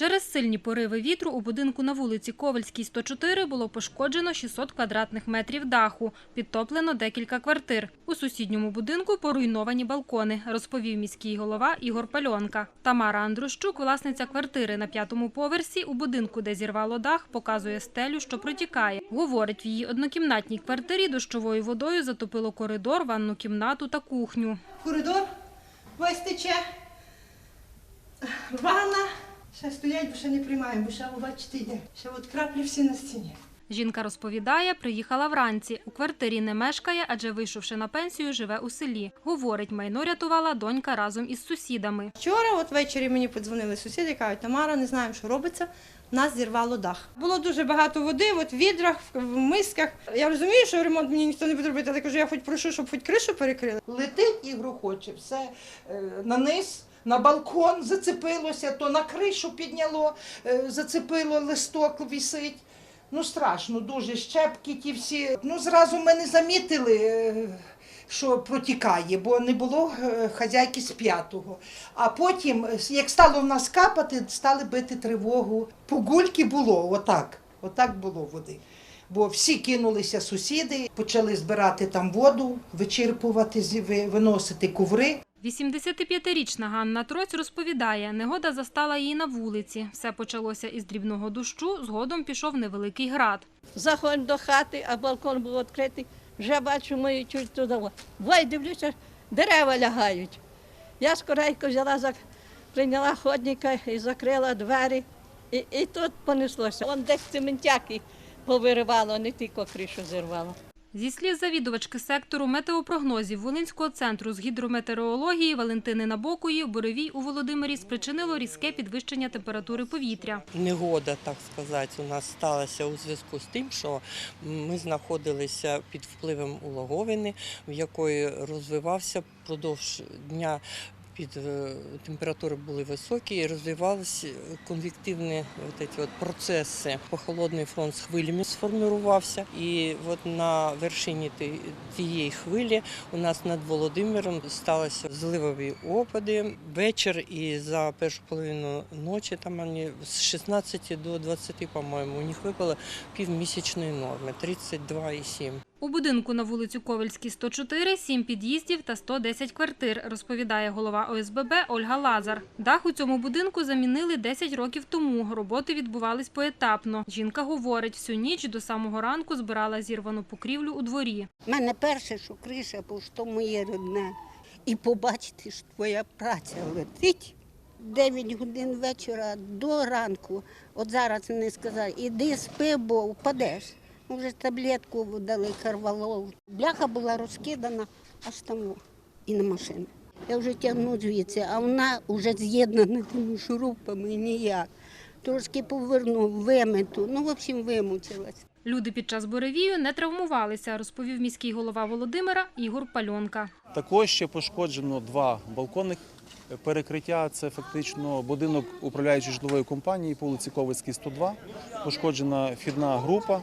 Через сильні пориви вітру у будинку на вулиці Ковальській, 104 було пошкоджено 600 квадратних метрів даху, підтоплено декілька квартир. У сусідньому будинку поруйновані балкони, розповів міський голова Ігор Пальонка. Тамара Андрущук, власниця квартири на п'ятому поверсі, у будинку, де зірвало дах, показує стелю, що протікає. Говорить, в її однокімнатній квартирі дощовою водою затопило коридор, ванну кімнату та кухню. коридор весь тече, ванна. Ще стоять, бо ще не приймаємо, бо ще ви бачите йде. Ще от краплі всі на стіні. Жінка розповідає, приїхала вранці. У квартирі не мешкає, адже вийшовши на пенсію, живе у селі. Говорить, майно рятувала донька разом із сусідами. Вчора, от ввечері мені подзвонили сусіди, кажуть, Тамара, не знаємо, що робиться. Нас зірвало дах. Було дуже багато води, от в відрах, в в мисках. Я розумію, що ремонт мені ніхто не буде робити, але кажу, я хоч прошу, щоб хоч кришу перекрили. Летить і грохоче, все е, на низ, на балкон зацепилося, то на кришу підняло, е, зацепило, листок висить. Ну страшно, дуже щепки ті всі. Ну зразу ми не замітили, е, що протікає, бо не було е, хазяйки з п'ятого. А потім, як стало в нас капати, стали бити тривогу. Погульки було, отак, отак було води. Бо всі кинулися сусіди, почали збирати там воду, вичерпувати, виносити коври. 85-річна Ганна Троць розповідає, негода застала її на вулиці. Все почалося із дрібного дощу, згодом пішов невеликий град. Заходь до хати, а балкон був відкритий. Вже бачу, мою чуть туди. Вой, дивлюся, дерева лягають. Я скоренько взяла, прийняла ходника і закрила двері. І, і тут понеслося. Вон десь цементяки повиривало, не тільки кришу зірвало. Зі слів завідувачки сектору метеопрогнозів Волинського центру з гідрометеорології Валентини Набокої, буревій у Володимирі спричинило різке підвищення температури повітря. негода, так сказати, у нас сталася у зв'язку з тим, що ми знаходилися під впливом улоговини, в якої розвивався впродовж дня. Під е, температури були високі і розвивалися конвективні от ці от процеси. Похолодний фронт з хвилями сформувався. І от на вершині тієї хвилі у нас над Володимиром сталися зливові опади. Вечір і за першу половину ночі там вони з 16 до 20, по-моєму, у них випало півмісячної норми 32,7. У будинку на вулицю Ковельській, 104, 7 під'їздів та 110 квартир, розповідає голова ОСББ Ольга Лазар. Дах у цьому будинку замінили 10 років тому. Роботи відбувались поетапно. Жінка говорить, всю ніч до самого ранку збирала зірвану покрівлю у дворі. У мене перше, що криша, бо що моє рідне. І побачити, що твоя праця летить. 9 годин вечора до ранку. От зараз не сказали, іди спи, бо впадеш. Вже таблетку дали карвалол. Бляха була розкидана аж там і на машину. Я вже тягну звідси, а вона вже з'єднана тими шурупами ніяк. Трошки повернув, вимету. Ну, в общем, вимучилась. Люди під час буревію не травмувалися, розповів міський голова Володимира Ігор Пальонка. Також ще пошкоджено два балконних перекриття. Це фактично будинок управляючої житлової компанії по вулиці Ковицькій, 102. Пошкоджена вхідна група.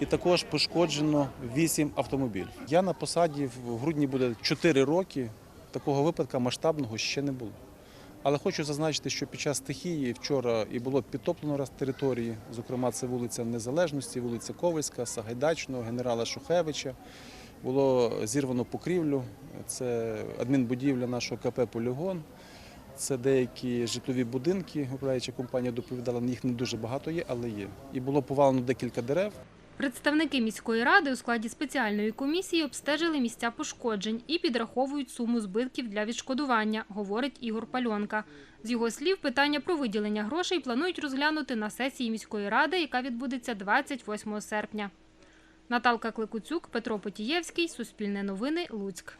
І також пошкоджено 8 автомобілів. Я на посаді в грудні буде 4 роки. Такого випадку масштабного ще не було. Але хочу зазначити, що під час стихії вчора і було підтоплено раз території, зокрема, це вулиця Незалежності, вулиця Ковальська, Сагайдачного, генерала Шухевича. Було зірвано покрівлю, це адмінбудівля нашого КП Полігон. Це деякі житлові будинки. Управляюча компанія доповідала, їх не дуже багато є, але є. І було повалено декілька дерев. Представники міської ради у складі спеціальної комісії обстежили місця пошкоджень і підраховують суму збитків для відшкодування, говорить Ігор Пальонка. З його слів, питання про виділення грошей планують розглянути на сесії міської ради, яка відбудеться 28 серпня. Наталка Кликуцюк, Петро Потієвський, Суспільне новини, Луцьк.